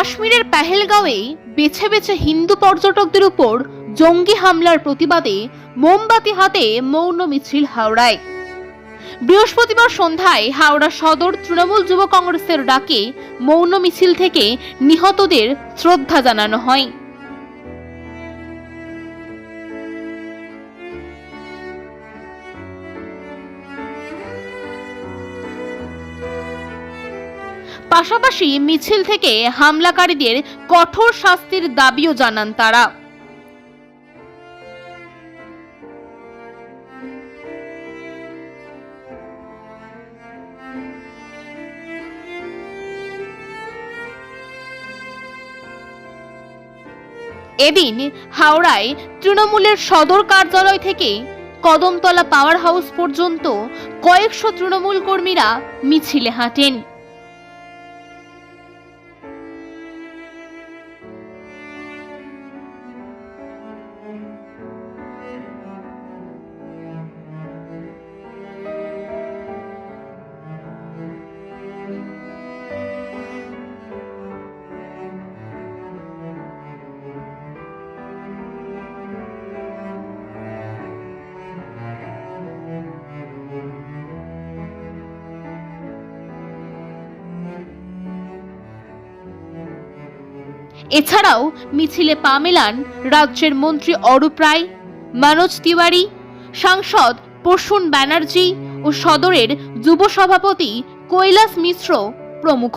কাশ্মীরের পেহেলগাঁওয়ে বেছে বেছে হিন্দু পর্যটকদের উপর জঙ্গি হামলার প্রতিবাদে মোমবাতি হাতে মৌন মিছিল হাওড়ায়। বৃহস্পতিবার সন্ধ্যায় হাওড়া সদর তৃণমূল যুব কংগ্রেসের ডাকে মৌন মিছিল থেকে নিহতদের শ্রদ্ধা জানানো হয়। পাশাপাশি মিছিল থেকে হামলাকারীদের কঠোর শাস্তির দাবিও জানান তারা। এদিন হাওড়ায় তৃণমূলের সদর কার্যালয় থেকে কদমতলা পাওয়ার হাউস পর্যন্ত কয়েকশো তৃণমূল কর্মীরা মিছিলে হাঁটেন। এছাড়াও মিছিলে পা মেলান রাজ্যের মন্ত্রী অরূপ রায়, মনোজ তিওয়ারি, সাংসদ প্রসূন ব্যানার্জি ও সদরের যুব সভাপতি কৈলাস মিশ্র প্রমুখ।